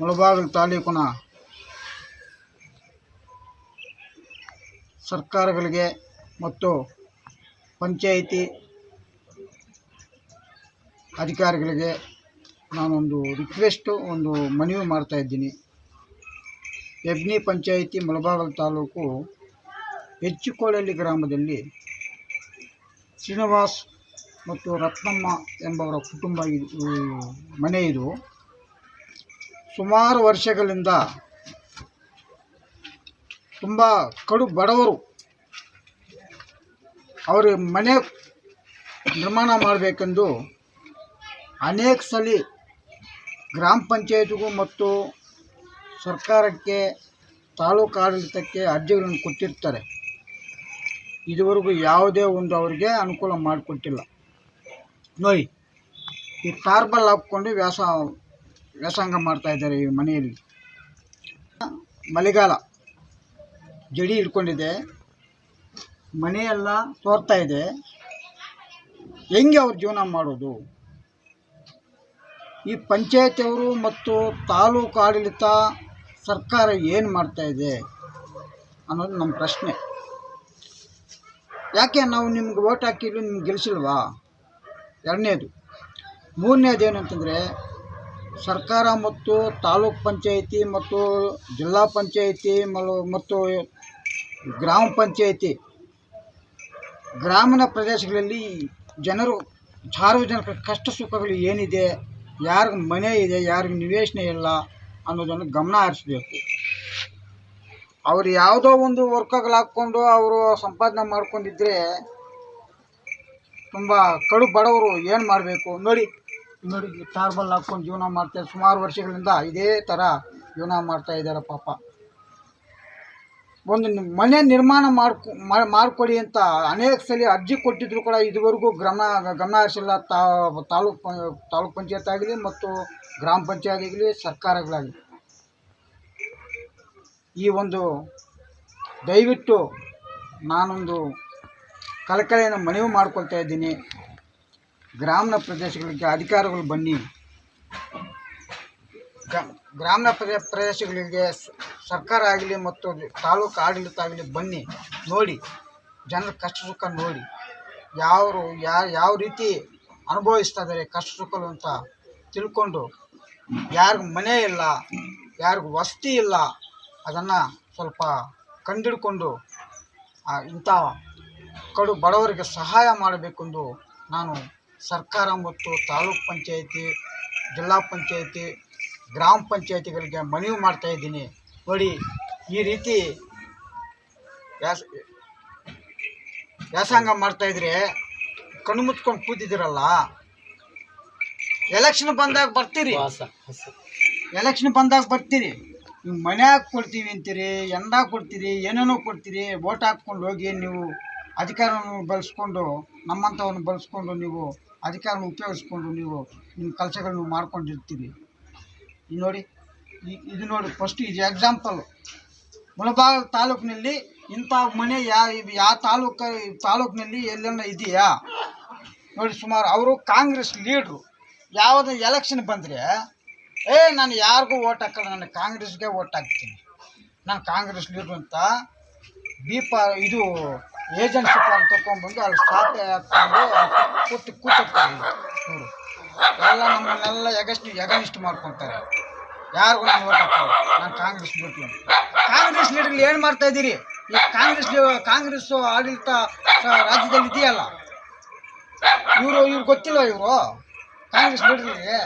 ಮುಳಬಾಗಿಲು ತಾಲೂಕಿನ ಸರ್ಕಾರಗಳಿಗೆ ಮತ್ತು ಪಂಚಾಯಿತಿ ಅಧಿಕಾರಿಗಳಿಗೆ ನಾನೊಂದು ರಿಕ್ವೆಸ್ಟು ಒಂದು ಮನವಿ ಮಾಡ್ತಾಯಿದ್ದೀನಿ ಯಬ್ನಿ ಪಂಚಾಯಿತಿ ಮುಳಬಾಗಲು ತಾಲೂಕು ಹೆಚ್ಚುಕೋಳಲ್ಲಿ ಗ್ರಾಮದಲ್ಲಿ ಶ್ರೀನಿವಾಸ್ ಮತ್ತು ರತ್ನಮ್ಮ ಎಂಬವರ ಕುಟುಂಬ ಮನೆ ಇದು. ಸುಮಾರು ವರ್ಷಗಳಿಂದ ತುಂಬ ಕಡು ಬಡವರು ಅವರ ಮನೆ ನಿರ್ಮಾಣ ಮಾಡಬೇಕೆಂದು ಅನೇಕ ಸಲ ಗ್ರಾಮ ಪಂಚಾಯತಿಗೂ ಮತ್ತು ಸರ್ಕಾರಕ್ಕೆ, ತಾಲೂಕು ಆಡಳಿತಕ್ಕೆ ಅರ್ಜಿಗಳನ್ನು ಕೊಟ್ಟಿರ್ತಾರೆ. ಇದುವರೆಗೂ ಯಾವುದೇ ಒಂದು ಅವರಿಗೆ ಅನುಕೂಲ ಮಾಡಿಕೊಟ್ಟಿಲ್ಲ. ನೋಡಿ, ಈ ಟಾರ್ಬಲ್ ಹಾಕ್ಕೊಂಡು ವ್ಯಾಸ ವ್ಯಾಸಂಗ ಮಾಡ್ತಾ ಇದ್ದಾರೆ ಈ ಮನೆಯಲ್ಲಿ. ಮಳೆಗಾಲ ಜಡಿ ಹಿಡ್ಕೊಂಡಿದೆ. ಮನೆಯೆಲ್ಲ ತೋರ್ತಾ ಇದೆ. ಹೆಂಗೆ ಅವ್ರು ಜೀವನ ಮಾಡೋದು? ಈ ಪಂಚಾಯತಿಯವರು ಮತ್ತು ತಾಲೂಕು ಆಡಳಿತ ಸರ್ಕಾರ ಏನು ಮಾಡ್ತಾ ಇದೆ ಅನ್ನೋದು ನಮ್ಮ ಪ್ರಶ್ನೆ. ಯಾಕೆ ನಾವು ನಿಮ್ಗೆ ಓಟ್ ಹಾಕಿದ್ರು ನಿಮ್ಗೆ ಗೆಲ್ಲಿಸಿಲ್ವಾ ಎರಡನೇದು. ಮೂರನೇದು ಏನಂತಂದರೆ ಸರ್ಕಾರ ಮತ್ತು ತಾಲೂಕ್ ಪಂಚಾಯಿತಿ ಮತ್ತು ಜಿಲ್ಲಾ ಪಂಚಾಯಿತಿ ಮತ್ತು ಗ್ರಾಮ ಪಂಚಾಯಿತಿ. ಗ್ರಾಮೀಣ ಪ್ರದೇಶಗಳಲ್ಲಿ ಜನರು ಸಾರ್ವಜನಿಕ ಕಷ್ಟ ಸುಖಗಳು ಏನಿದೆ, ಯಾರಿಗೆ ಮನೆ ಇದೆ, ಯಾರಿಗೆ ನಿವೇಶನ ಇಲ್ಲ ಅನ್ನೋದನ್ನು ಗಮನ ಹರಿಸ್ಬೇಕು. ಅವ್ರು ಯಾವುದೋ ಒಂದು ವರ್ಕಗಳು ಹಾಕ್ಕೊಂಡು ಅವರು ಸಂಪಾದನೆ ಮಾಡ್ಕೊಂಡಿದ್ರೆ ತುಂಬ ಕಡು ಬಡವರು ಏನು ಮಾಡಬೇಕು? ನೋಡಿ ನೋಡಿ ಟಾರ್ಬಲ್ ಹಾಕ್ಕೊಂಡು ಜೀವನ ಮಾಡ್ತಾರೆ ಸುಮಾರು ವರ್ಷಗಳಿಂದ ಇದೇ ಥರ ಜೀವನ ಮಾಡ್ತಾ ಇದ್ದಾರೆ ಪಾಪ. ಒಂದು ಮನೆ ನಿರ್ಮಾಣ ಮಾಡ್ಕೊ ಮಾಡಿಕೊಡಿ ಅಂತ ಅನೇಕ ಸಲ ಅರ್ಜಿ ಕೊಟ್ಟಿದ್ರು ಕೂಡ ಇದುವರೆಗೂ ಗ್ರಾಮ ಗಮನ ಹರಿಸಿಲ್ಲ ತಾಲೂಕ್ ತಾಲೂಕ್ ಪಂಚಾಯತ್ ಆಗಲಿ ಮತ್ತು ಗ್ರಾಮ ಪಂಚಾಯತ್ ಆಗಲಿ ಸರ್ಕಾರಗಳಾಗಲಿ. ಈ ಒಂದು ದಯವಿಟ್ಟು ನಾನೊಂದು ಕಳಕಳಿಯನ್ನು ಮನವಿ ಮಾಡ್ಕೊಳ್ತಾ ಇದ್ದೀನಿ. ಗ್ರಾಮೀಣ ಪ್ರದೇಶಗಳಿಗೆ ಅಧಿಕಾರಿಗಳು ಬನ್ನಿ. ಗ್ರಾಮೀಣ ಪ್ರದೇ, ಪ್ರದೇಶಗಳಿಗೆ ಸರ್ಕಾರ ಆಗಲಿ ಮತ್ತು ತಾಲೂಕು ಆಡಳಿತ ಆಗಲಿ ಬನ್ನಿ, ನೋಡಿ. ಜನರ ಕಷ್ಟ ಸುಖ ನೋಡಿ. ಯಾರು ಯಾ, ಯಾವ ರೀತಿ ಅನುಭವಿಸ್ತಾ ಇದ್ದಾರೆ ಕಷ್ಟ ಸುಖಗಳು ಅಂತ ತಿಳ್ಕೊಂಡು, ಯಾರಿಗೂ ಮನೆ ಇಲ್ಲ, ಯಾರಿಗೂ ವಸತಿ ಇಲ್ಲ, ಅದನ್ನು ಸ್ವಲ್ಪ ಕಂಡಿಡ್ಕೊಂಡು ಇಂಥ ಕಡು ಬಡವರಿಗೆ ಸಹಾಯ ಮಾಡಬೇಕೆಂದು ನಾನು ಸರ್ಕಾರ ಮತ್ತು ತಾಲೂಕ್ ಪಂಚಾಯಿತಿ ಜಿಲ್ಲಾ ಪಂಚಾಯಿತಿ ಗ್ರಾಮ ಪಂಚಾಯಿತಿಗಳಿಗೆ ಮನವಿ ಮಾಡ್ತಾ ಇದ್ದೀನಿ. ನೋಡಿ ಈ ರೀತಿ ವ್ಯಾಸ ವ್ಯಾಸಂಗ ಮಾಡ್ತಾಯಿದ್ರೆ ಕಣ್ಣು ಮುಚ್ಕೊಂಡು ಕೂತಿದ್ದೀರಲ್ಲ? ಎಲೆಕ್ಷನ್ ಬಂದಾಗ ಬರ್ತೀರಿ. ಎಲೆಕ್ಷನ್ ಬಂದಾಗ ಬರ್ತೀರಿ. ನೀವು ಮನ್ಯಾಗ ಕೊಡ್ತೀವಿ ಅಂತೀರಿ ಎಂದಾಗ ಕೊಡ್ತೀರಿ ಏನೇನೋ ಕೊಡ್ತೀರಿ ವೋಟ್ ಹಾಕ್ಕೊಂಡು ಹೋಗಿ ನೀವು ಅಧಿಕಾರವನ್ನು ಬಳಸ್ಕೊಂಡು ನಮ್ಮಂಥವನ್ನು ಬಳಸ್ಕೊಂಡು ನೀವು ಅಧಿಕಾರವನ್ನು ಉಪಯೋಗಿಸ್ಕೊಂಡು ನೀವು ನಿಮ್ಮ ಕೆಲಸಗಳನ್ನು ಮಾಡ್ಕೊಂಡಿರ್ತೀವಿ ಇದು ನೋಡಿ ಇದು ನೋಡಿ ಫಸ್ಟ್ ಇದು ಎಕ್ಸಾಂಪಲ್ ಮುಳಬಾಗಿಲು ತಾಲೂಕಿನಲ್ಲಿ ಇಂಥ ಮನೆ ಯಾ ಯಾವ ತಾಲೂಕು ತಾಲೂಕಿನಲ್ಲಿ ಎಲ್ಲೆಲ್ಲ ಇದೆಯಾ? ನೋಡಿ ಸುಮಾರು ಅವರು ಕಾಂಗ್ರೆಸ್ ಲೀಡ್ರು. ಯಾವುದೇ ಎಲೆಕ್ಷನ್ ಬಂದರೆ, ಏ, ನಾನು ಯಾರಿಗೂ ಓಟ್ ಹಾಕಲ್ಲ, ನಾನು ಕಾಂಗ್ರೆಸ್ಗೆ ಓಟ್ ಹಾಕ್ತೀನಿ. ನಾನು ಕಾಂಗ್ರೆಸ್ ಲೀಡ್ರು ಅಂತ ದೀಪ ಇದು ಏಜೆನ್ಸಿ ಫಾರ್ಮ್ ತೊಗೊಂಡ್ಬಂದು ಅಲ್ಲಿ ಸಾಪೆ ಹಾಕ್ಕೊಂಡು ಕೂತು ಕೂತಿರ್ತಾರೆ ಇವರು ಎಲ್ಲ ನಮ್ಮನ್ನೆಲ್ಲ ಎಗಸ್ಟ್ ಎಗನಿಸ್ಟ್ ಮಾಡ್ಕೊತಾರೆ. ಯಾರಿಗೂ ನಾನು ಓಟ್ ನಾನು ಕಾಂಗ್ರೆಸ್ ಬಿಟ್ಟು ಕಾಂಗ್ರೆಸ್ ಲೀಡರ್ಗಳು ಏನು ಮಾಡ್ತಾ ಇದ್ದೀರಿ? ಈ ಕಾಂಗ್ರೆಸ್ ಕಾಂಗ್ರೆಸ್ ಆಡಳಿತ ರಾಜ್ಯದಲ್ಲಿ ಇದೆಯಲ್ಲ? ಇವರು, ಇವ್ರು ಗೊತ್ತಿಲ್ಲ ಇವರು? ಕಾಂಗ್ರೆಸ್ ಲೀಡರ್ಗಳಿಗೆ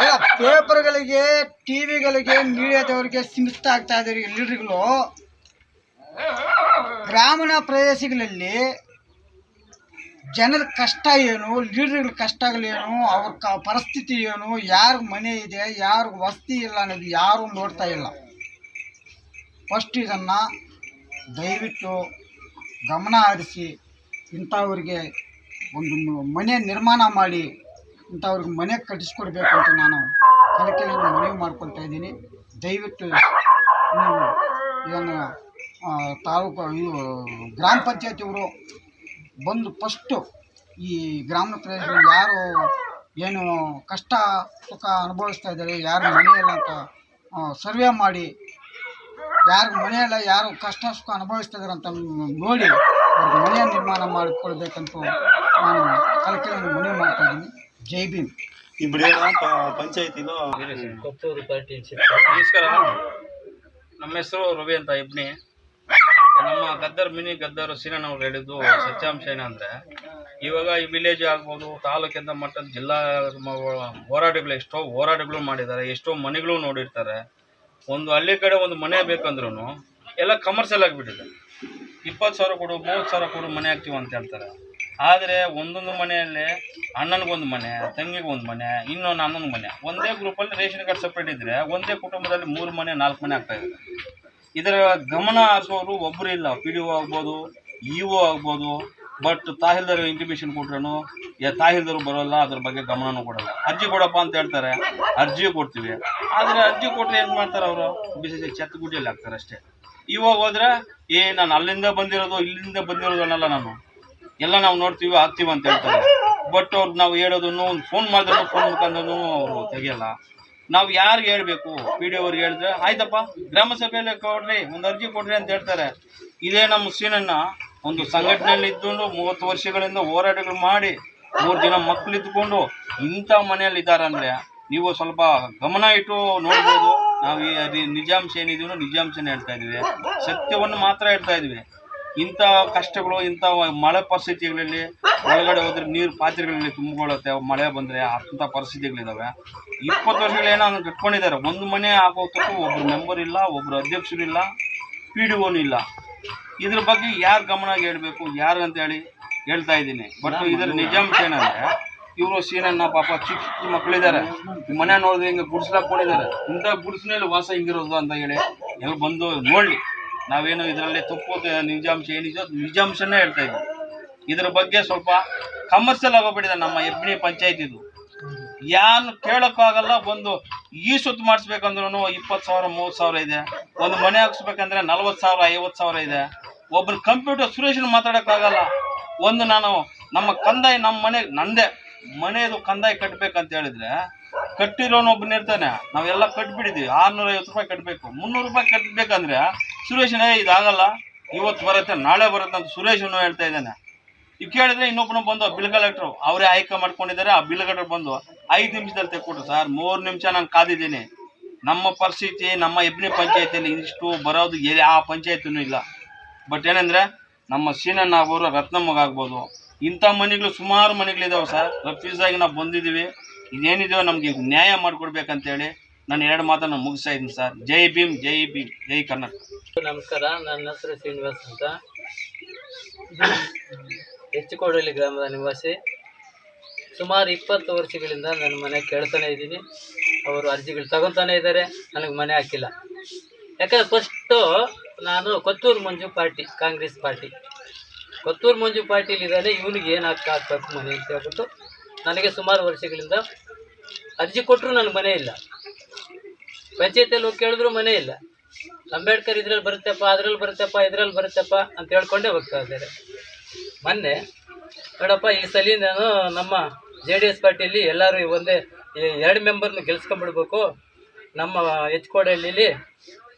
ಅಲ್ಲ, ಪೇಪರ್ಗಳಿಗೆ, ಟಿವಿಗಳಿಗೆ, ಮೀಡಿಯಾದವರಿಗೆ ಸಿಮಿಸ್ತಾ ಆಗ್ತಾ ಇದ್ದಾರೆ ಲೀಡರ್ಗಳು. ಗ್ರಾಮೀಣ ಪ್ರದೇಶಗಳಲ್ಲಿ ಜನರ ಕಷ್ಟ ಏನು, ಲೀಡರ್ಗಳ ಕಷ್ಟಗಳೇನು, ಅವ್ರ ಕ ಪರಿಸ್ಥಿತಿ ಏನು ಯಾರಿಗೆ ಮನೆ ಇದೆ ಯಾರಿಗೆ ವಸತಿ ಇಲ್ಲ ಅನ್ನೋದು ಯಾರೂ ನೋಡ್ತಾ ಇಲ್ಲ. ಫಸ್ಟ್ ಇದನ್ನು ದಯವಿಟ್ಟು ಗಮನ ಹರಿಸಿ, ಇಂಥವ್ರಿಗೆ ಒಂದು ಮನೆ ನಿರ್ಮಾಣ ಮಾಡಿ, ಇಂಥವ್ರಿಗೆ ಮನೆ ಕಟ್ಟಿಸ್ಕೊಡ್ಬೇಕು ಅಂತ ನಾನು ಕಲಿಕೆಯನ್ನು ಮನವಿ ಮಾಡ್ಕೊಳ್ತಾ ಇದ್ದೀನಿ. ದಯವಿಟ್ಟು ನೀವು ಇದನ್ನು ತಾಲೂಕು ಇದು ಗ್ರಾಮ ಪಂಚಾಯತಿಯವರು ಬಂದು ಫಸ್ಟು ಈ ಗ್ರಾಮ ಪ್ರದೇಶದಲ್ಲಿ ಯಾರು ಏನು ಕಷ್ಟ ಸುಖ ಅನುಭವಿಸ್ತಾ ಇದ್ದಾರೆ ಯಾರು ಮನೆಯಲ್ಲ ಅಂತ ಸರ್ವೆ ಮಾಡಿ ಯಾರು ಮನೆಯಲ್ಲ ಯಾರು ಕಷ್ಟ ಸುಖ ಅನುಭವಿಸ್ತಾ ಇದ್ದಾರೆ ಅಂತ ನೋಡಿ ಅವ್ರಿಗೆ ಮನೆಯ ನಿರ್ಮಾಣ ಮಾಡಿಕೊಳ್ಬೇಕಂತ ನಾನು ಕಲಿಕೆಯನ್ನು ಮನವಿ ಮಾಡ್ತಾ ಇದ್ದೀನಿ. ಜೈ ಭೀಮ್. ಪಂಚಾಯತಿ ಬಿಡಿಯೋಣ ಪಂಚಾಯತಿಲು ಕೊತ್ತೂರು ಪಾರ್ಟಿ ನಮಸ್ಕಾರ. ನಮ್ಮ ಹೆಸರು ರವಿ ಅಂತ ಇಬ್ನಿ. ನಮ್ಮ ಗದ್ದರ್ ಮಿನಿ ಗದ್ದರ್ ಸೀನಣ್ಣವ್ರು ಹೇಳಿದ್ದು ಸತ್ಯಾಂಶ ಏನಂದ್ರೆ ಇವಾಗ ಈ ವಿಲೇಜ್ ಆಗ್ಬೋದು ತಾಲೂಕಿಂದ ಮಟ್ಟದ ಜಿಲ್ಲಾ ಹೋರಾಟಗಳು ಎಷ್ಟೋ ಹೋರಾಟಗಳು ಮಾಡಿದ್ದಾರೆ ಎಷ್ಟೋ ಮನೆಗಳು ನೋಡಿರ್ತಾರೆ. ಒಂದು ಹಳ್ಳಿ ಕಡೆ ಒಂದು ಮನೆ ಬೇಕಂದ್ರೂ ಎಲ್ಲ ಕಮರ್ಷಿಯಲ್ ಆಗಿಬಿಟ್ಟಿದೆ. ಇಪ್ಪತ್ತು ಸಾವಿರ ಕೊಡು ಮೂವತ್ತು ಸಾವಿರ ಕೊಡು ಮನೆ ಹಾಕ್ತೀವಿ ಅಂತ ಹೇಳ್ತಾರೆ. ಆದರೆ ಒಂದೊಂದು ಮನೆಯಲ್ಲಿ ಅಣ್ಣನಿಗೊಂದು ಮನೆ ತಂಗಿಗೊಂದು ಮನೆ ಇನ್ನೊಂದು ಅಣ್ಣನ ಮನೆ. ಒಂದೇ ಗ್ರೂಪಲ್ಲಿ ರೇಷನ್ ಕಾರ್ಡ್ ಸಪ್ರೇಟ್ ಇದ್ದರೆ ಒಂದೇ ಕುಟುಂಬದಲ್ಲಿ ಮೂರು ಮನೆ ನಾಲ್ಕು ಮನೆ ಆಗ್ತಾ ಇದೆ. ಇದರ ಗಮನ ಹರಿಸೋರು ಒಬ್ಬರು ಇಲ್ಲ. ಪಿ ಡಿ ಒ ಆಗ್ಬೋದು ಇ ಒ ಆಗ್ಬೋದು ಬಟ್ ತಾಹಿಲ್ದಾರ್ ಇಂಟಿಮೇಷನ್ ಕೊಟ್ರು ತಾಹಿಲ್ದಾರು ಬರೋಲ್ಲ, ಅದ್ರ ಬಗ್ಗೆ ಗಮನನೂ ಕೊಡಲ್ಲ. ಅರ್ಜಿ ಕೊಡಪ್ಪ ಅಂತ ಹೇಳ್ತಾರೆ. ಅರ್ಜಿ ಕೊಡ್ತೀವಿ. ಆದರೆ ಅರ್ಜಿ ಕೊಟ್ಟರೆ ಏನು ಮಾಡ್ತಾರೆ ಅವರು? ಬಿಸಿ ಚೆತ್ತ ಗುಡ್ಡಿಯಲ್ಲಿ ಹಾಕ್ತಾರೆ ಅಷ್ಟೇ. ಇವಾಗ ಹೋದ್ರೆ, ಏ, ನಾನು ಅಲ್ಲಿಂದ ಬಂದಿರೋದು, ಇಲ್ಲಿಂದ ಬಂದಿರೋದು ಅನ್ನಲ್ಲ ನಾನು. ಎಲ್ಲ ನಾವು ನೋಡ್ತೀವಿ, ಹಾಕ್ತೀವಿ ಅಂತ ಹೇಳ್ತಾರೆ. ಬಟ್ ಅವ್ರು ನಾವು ಹೇಳೋದನ್ನು ಒಂದು ಫೋನ್ ಮಾಡಿದ್ರು ಫೋನ್ ಮುಖಾಂತರನು ಅವರು ತೆಗಿಯಲ್ಲ. ನಾವು ಯಾರಿಗೆ ಹೇಳ್ಬೇಕು? ಪಿ ಡಿ ಅವ್ರಿಗೆ ಹೇಳಿದ್ರೆ, ಆಯ್ತಪ್ಪ, ಗ್ರಾಮ ಸಭೆಯಲ್ಲಿ ಕೊಡ್ರಿ, ಒಂದು ಅರ್ಜಿ ಕೊಡ್ರಿ ಅಂತ ಹೇಳ್ತಾರೆ. ಇದೇ ನಮ್ಮ ಸೀನನ್ನ ಒಂದು ಸಂಘಟನೆಯಲ್ಲಿ ಇದ್ದುಕೊಂಡು ಮೂವತ್ತು ವರ್ಷಗಳಿಂದ ಹೋರಾಟಗಳು ಮಾಡಿ ಮೂರು ಜನ ಮಕ್ಕಳು ಇದ್ದುಕೊಂಡು ಇಂಥ ಮನೆಯಲ್ಲಿ ಇದ್ದಾರಂದ್ರೆ ನೀವು ಸ್ವಲ್ಪ ಗಮನ ಇಟ್ಟು ನೋಡ್ಬೋದು. ನಾವು ಈ ನಿಜಾಂಶ ಏನಿದೀವೋ ನಿಜಾಂಶನೇ ಹೇಳ್ತಾ ಇದೀವಿ ಸತ್ಯವನ್ನು ಮಾತ್ರ ಹೇಳ್ತಾ ಇದೀವಿ ಇಂಥ ಕಷ್ಟಗಳು, ಇಂಥ ಮಳೆ ಪರಿಸ್ಥಿತಿಗಳಲ್ಲಿ ಒಳಗಡೆ ಹೋದ್ರೆ ನೀರು ಪಾತ್ರೆಗಳಲ್ಲಿ ತುಂಬಿಕೊಳ್ಳುತ್ತೆ, ಮಳೆ ಬಂದರೆ ಅಂಥ ಪರಿಸ್ಥಿತಿಗಳಿದ್ದಾವೆ ಇಪ್ಪತ್ತು ವರ್ಷಗಳೇನೋ ಅದನ್ನು ಕಟ್ಕೊಂಡಿದ್ದಾರೆ. ಒಂದು ಮನೆ ಹಾಕೋತಕ್ಕೂ ಒಬ್ರು ಮೆಂಬರ್ ಇಲ್ಲ ಒಬ್ರು ಅಧ್ಯಕ್ಷರು ಇಲ್ಲ ಪಿ ಡಿ ಓನು ಇಲ್ಲ. ಇದ್ರ ಬಗ್ಗೆ ಯಾರು ಗಮನ ಹೇಳಬೇಕು ಯಾರು ಅಂತ ಹೇಳಿ ಹೇಳ್ತಾ ಇದ್ದೀನಿ. ಬಟ್ ಇದರ ನಿಜಾಂಶ ಏನಂದ್ರೆ ಇವರು ಸೀನನ್ನ ಪಾಪ ಚಿಕ್ಕ ಚಿಕ್ಕ ಮಕ್ಕಳಿದ್ದಾರೆ ಮನೆ ನೋಡಿದ್ರೆ ಹಿಂಗೆ ಗುಡಿಸ್ಲಾಕೊಂಡಿದ್ದಾರೆ ಇಂಥ ಗುಡ್ಸ್ನಲ್ಲಿ ವಾಸ ಹಿಂಗಿರೋದು ಅಂತ ಹೇಳಿ ಎಲ್ಲ ಬಂದು ನೋಡಲಿ. ನಾವೇನು ಇದರಲ್ಲಿ ತಪ್ಪು ನಿಜಾಂಶ ಏನಿದೆಯೋ ಅದು ನಿಜಾಂಶನೇ ಹೇಳ್ತಾ ಇದ್ದೀವಿ ಇದ್ರ ಬಗ್ಗೆ ಸ್ವಲ್ಪ ಕಮರ್ಷಿಯಲ್ ಆಗೋಗ್ಬಿಟ್ಟಿದೆ ನಮ್ಮ ಎಬ್ನಿ ಪಂಚಾಯತಿದು. ಯಾರು ಕೇಳೋಕ್ಕಾಗಲ್ಲ ಬಂದು ಈ ಸುತ್ತು ಮಾಡಿಸ್ಬೇಕಂದ್ರೂ ಇಪ್ಪತ್ತು ಸಾವಿರ, ಮೂವತ್ತು ಸಾವಿರ ಇದೆ. ಒಂದು ಮನೆ ಹಾಕ್ಸ್ಬೇಕಂದ್ರೆ ನಲ್ವತ್ತು ಸಾವಿರ, ಐವತ್ತು ಸಾವಿರ ಇದೆ. ಒಬ್ಬನ ಕಂಪ್ಯೂಟರ್ ಸುರೇಶನ್ ಮಾತಾಡೋಕ್ಕಾಗಲ್ಲ. ಒಂದು ನಾನು ನಮ್ಮ ಕಂದಾಯ, ನಮ್ಮ ಮನೆ, ನಂದೇ ಮನೆಯದು ಕಂದಾಯ ಕಟ್ಟಬೇಕಂತ ಹೇಳಿದ್ರೆ ಕಟ್ಟಿರೋನೊಬ್ಬನ ಇರ್ತಾನೆ. ನಾವೆಲ್ಲ ಕಟ್ಬಿಟ್ಟಿದ್ದೀವಿ ಆರ್ನೂರ ಐವತ್ತು ರೂಪಾಯಿ ಕಟ್ಟಬೇಕು ಮುನ್ನೂರು ರೂಪಾಯಿ ಕಟ್ಟಬೇಕಂದ್ರೆ ಸುರೇಶನೇ ಇದಾಗಲ್ಲ. ಇವತ್ತು ಬರುತ್ತೆ, ನಾಳೆ ಬರುತ್ತೆ ಅಂತ ಸುರೇಶನು ಹೇಳ್ತಾ ಇದ್ದಾನೆ. ಇವ್ ಕೇಳಿದ್ರೆ ಇನ್ನೊಬ್ಬನು ಬಂದು ಬಿಲ್ ಕಲೆಕ್ಟ್ರು, ಅವರೇ ಆಯ್ಕೆ ಮಾಡ್ಕೊಂಡಿದ್ದಾರೆ. ಆ ಬಿಲ್ ಕಲೆಕ್ಟರ್ ಬಂದು ಐದು ನಿಮಿಷದಲ್ಲಿ ತೆಕ್ಕೊಟ್ರು ಸರ್. ಮೂರು ನಿಮಿಷ ನಾನು ಕಾದಿದ್ದೀನಿ. ನಮ್ಮ ಪರಿಸ್ಥಿತಿ, ನಮ್ಮ ಎಬ್ನಿ ಪಂಚಾಯತಿಯಲ್ಲಿ ಇಷ್ಟು ಬರೋದು ಆ ಪಂಚಾಯತಿನೂ ಇಲ್ಲ. ಬಟ್ ಏನಂದ್ರೆ, ನಮ್ಮ ಸೀನಣ್ಣ ರತ್ನಮ್ಮಗ ಆಗ್ಬೋದು. ಇಂಥ ಮನೆಗಳು ಸುಮಾರು ಮನೆಗಳಿದಾವೆ ಸರ್. ರಫೀಸಾಗಿ ನಾವು ಬಂದಿದ್ದೀವಿ. ಇದೇನಿದೆಯೋ ನಮಗೆ ನ್ಯಾಯ ಮಾಡಿಕೊಡ್ಬೇಕಂತೇಳಿ ನಾನು ಎರಡು ಮಾತನ್ನು ಮುಗಿಸ್ತಾ ಇದ್ದೀನಿ ಸರ್. ಜೈ ಭೀಮ್ ಜೈ ಭೀಮ್, ಜೈ ಕರ್ನಾಟಕ. ನಮಸ್ಕಾರ. ನನ್ನ ಹೆಸರು ಶ್ರೀನಿವಾಸ್ ಅಂತ. ಹೆಚ್ಚುಕೋಡಳ್ಳಿ ಗ್ರಾಮದ ನಿವಾಸಿ. ಸುಮಾರು ಇಪ್ಪತ್ತು ವರ್ಷಗಳಿಂದ ನನ್ನ ಮನೆ ಕೇಳ್ತಾನೆ ಇದ್ದೀನಿ. ಅವರು ಅರ್ಜಿಗಳು ತಗೊತಾನೆ ಇದ್ದಾರೆ. ನನಗೆ ಮನೆ ಹಾಕಿಲ್ಲ. ಯಾಕಂದ್ರೆ ಫಸ್ಟು ನಾನು ಕೊತ್ತೂರು ಮಂಜು ಪಾರ್ಟಿ, ಕಾಂಗ್ರೆಸ್ ಪಾರ್ಟಿ. ಕೊತ್ತೂರು ಮಂಜು ಪಾರ್ಟಿಲಿದ್ದಾನೆ ಇವನಿಗೆ ಏನು ಹಾಕಿ, ಹಾಕ್ಬೇಕು ಮನೆ ಅಂತ ಹೇಳ್ಬಿಟ್ಟು ನನಗೆ ಸುಮಾರು ವರ್ಷಗಳಿಂದ ಅರ್ಜಿ ಕೊಟ್ಟರು ನನಗೆ ಮನೆ ಇಲ್ಲ. ಪಂಚಾಯತಿಯಲ್ಲಿ ಹೋಗಿ ಕೇಳಿದ್ರು ಮನೆ ಇಲ್ಲ. ಅಂಬೇಡ್ಕರ್ ಇದ್ರಲ್ಲಿ ಬರುತ್ತಪ್ಪ, ಅದ್ರಲ್ಲಿ ಬರುತ್ತಪ್ಪ, ಇದ್ರಲ್ಲಿ ಬರುತ್ತಪ್ಪ ಅಂತ ಹೇಳ್ಕೊಂಡೇ ಹೋಗ್ತಾ ಇದ್ದಾರೆ. ಮೊನ್ನೆ ನೋಡಪ್ಪ, ಈ ಸಲ ನಾನು ನಮ್ಮ ಜೆ ಡಿ ಎಸ್ ಪಾರ್ಟಿಯಲ್ಲಿ ಎಲ್ಲರೂ ಒಂದೇ ಎರಡು ಮೆಂಬರ್ನ ಗೆಲ್ಸ್ಕೊಂಡ್ಬಿಡ್ಬೇಕು ನಮ್ಮ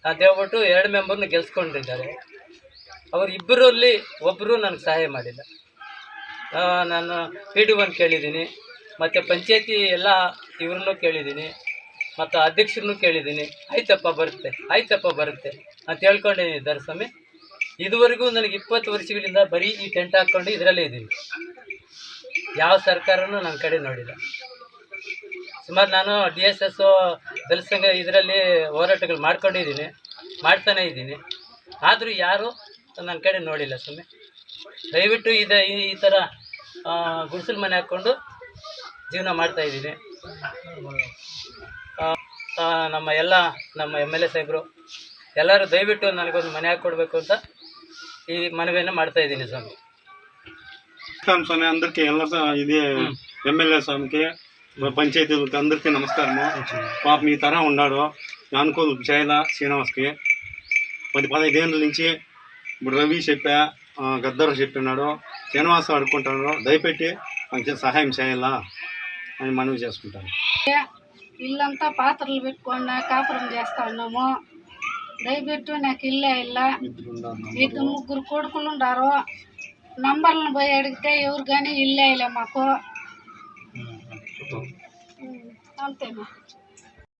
ಅಂತ ಹೇಳ್ಬಿಟ್ಟು ಎರಡು ಮೆಂಬರ್ನ ಗೆಲ್ಸ್ಕೊಂಡಿದ್ದಾರೆ. ಅವ್ರು ಇಬ್ಬರಲ್ಲಿ ಒಬ್ಬರು ನನಗೆ ಸಹಾಯ ಮಾಡಿಲ್ಲ. ನಾನು ಪಿ ಡಿ ಒನ್ ಕೇಳಿದ್ದೀನಿ, ಮತ್ತು ಪಂಚಾಯತಿ ಎಲ್ಲ ಇವ್ರನ್ನೂ ಕೇಳಿದ್ದೀನಿ, ಮತ್ತು ಅಧ್ಯಕ್ಷರನ್ನು ಕೇಳಿದ್ದೀನಿ. ಆಯ್ತಪ್ಪ, ಬರುತ್ತೆ ಆಯ್ತಪ್ಪ, ಬರುತ್ತೆ ಅಂತ ಹೇಳ್ಕೊಂಡಿದ್ದೀನಿ ದರ್ಸ್ವಾಮಿ ಇದುವರೆಗೂ ನನಗೆ ಇಪ್ಪತ್ತು ವರ್ಷಗಳಿಂದ ಬರೀ ಈ ಟೆಂಟ್ ಹಾಕ್ಕೊಂಡು ಇದರಲ್ಲೇ ಇದ್ದೀನಿ. ಯಾವ ಸರ್ಕಾರನೂ ನನ್ನ ಕಡೆ ನೋಡಿಲ್ಲ. ಸುಮಾರು ನಾನು ಡಿ ಎಸ್ ಎಸ್ಸು ದಲಿತ ಇದರಲ್ಲಿ ಹೋರಾಟಗಳು ಮಾಡ್ಕೊಂಡಿದ್ದೀನಿ, ಮಾಡ್ತಾನೆ ಇದ್ದೀನಿ. ಆದರೂ ಯಾರು ನನ್ನ ಕಡೆ ನೋಡಿಲ್ಲ ಸುಮ್ಮನೆ ದಯವಿಟ್ಟು ಇದೆ ಈ ಥರ ಗುಡಿಸಲು ಮನೆ ಹಾಕ್ಕೊಂಡು ಜೀವನ ಮಾಡ್ತಾಯಿದ್ದೀನಿ ನಮ್ಮ ಎಲ್ಲ, ನಮ್ಮ ಎಂ ಎಲ್ ಎ ಸಾಹೇಬರು, ಎಲ್ಲರೂ ದಯವಿಟ್ಟು ನನಗೊಂದು ಮನೆ ಹಾಕ್ಕೊಡ್ಬೇಕು ಅಂತ ಈ ಮನವಿಯನ್ನು ಮಾಡ್ತಾಯಿದ್ದೀನಿ ಸ್ವಾಮಿ. నమస్కారం స్వామి అందరికి ఇది ఎమ్మెల్యే స్వామికి పంచాయతీలకి అందరికీ నమస్కారము. పాప మీ తర ఉన్నాడు. అనుకో చేయాల శ్రీనివాస్కి. పది పదహైదేళ్ళ నుంచి ఇప్పుడు రవి చెప్పా గద్దర్ చెప్పినాడు. శ్రీనివాస్ అడుక్కుంటున్నాడు దయపెట్టి నాకు సహాయం చేయాలా అని మనవి చేసుకుంటాను ఇల్లంతా పాత్రలు పెట్టుకొని కాపురం చేస్తా ఉన్నాము. దయపెట్టు నాకు ఇల్లే ఇల్ల. ఇద్దరు ముగ్గురు కొడుకులు ఉండారు. నంబర్లను పోయి అడిగితే ఎవరు కానీ ఇల్లే ఇల్లే మాకు. అంతేనా?